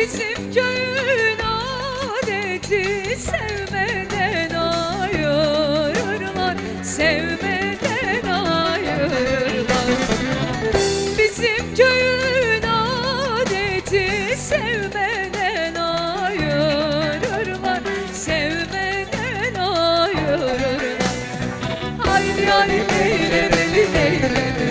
Bizim köyün adeti sevmeden ayırırlar Sevmeden ayırırlar Bizim köyün adeti sevmeden ayırırlar Sevmeden ayırırlar Haydi haydi leyle leyle leyle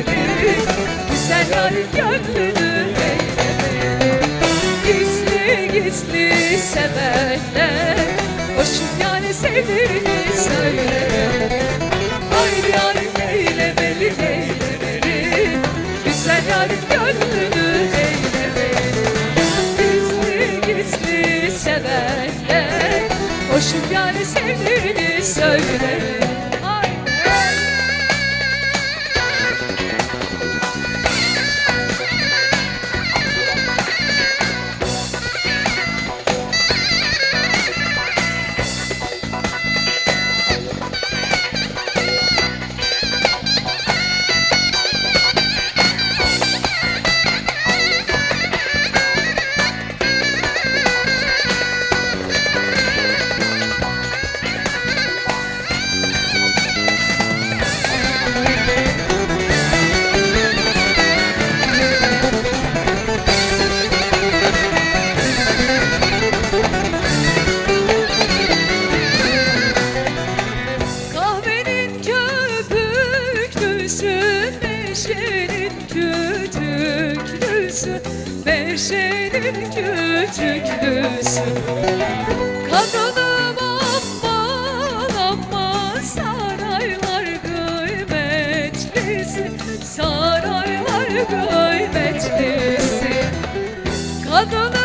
sevenler Koşup yani sevdiğini söylemeli Hayır yarim eylemeli eylemeli Güzel yarim gönlünü eylemeli Gizli gizli sevenler Koşup yani sevdiğini söylemeli köpüklüsü, neşenin kütüklüsü, neşenin kütüklüsü. Kadınım aman aman saraylar kıymetlisi, saraylar kıymetlisi. Kadınım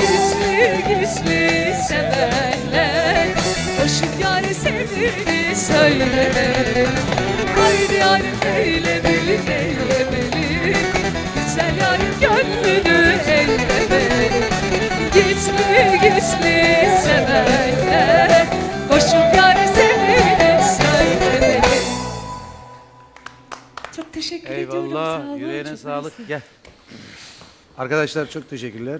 Gizli gizli sevenler Koşup yâri sevdiğini söylemeli Haydi yarim eylemeli eylemeli Güzel yarim gönlünü eylemeli Gizli gizli sevenler Koşup yâri sevdiğini söylemeli Çok teşekkür ediyorum. sağ Eyvallah. olun, Yüreğine çok sağlık. Gel. Arkadaşlar çok teşekkürler.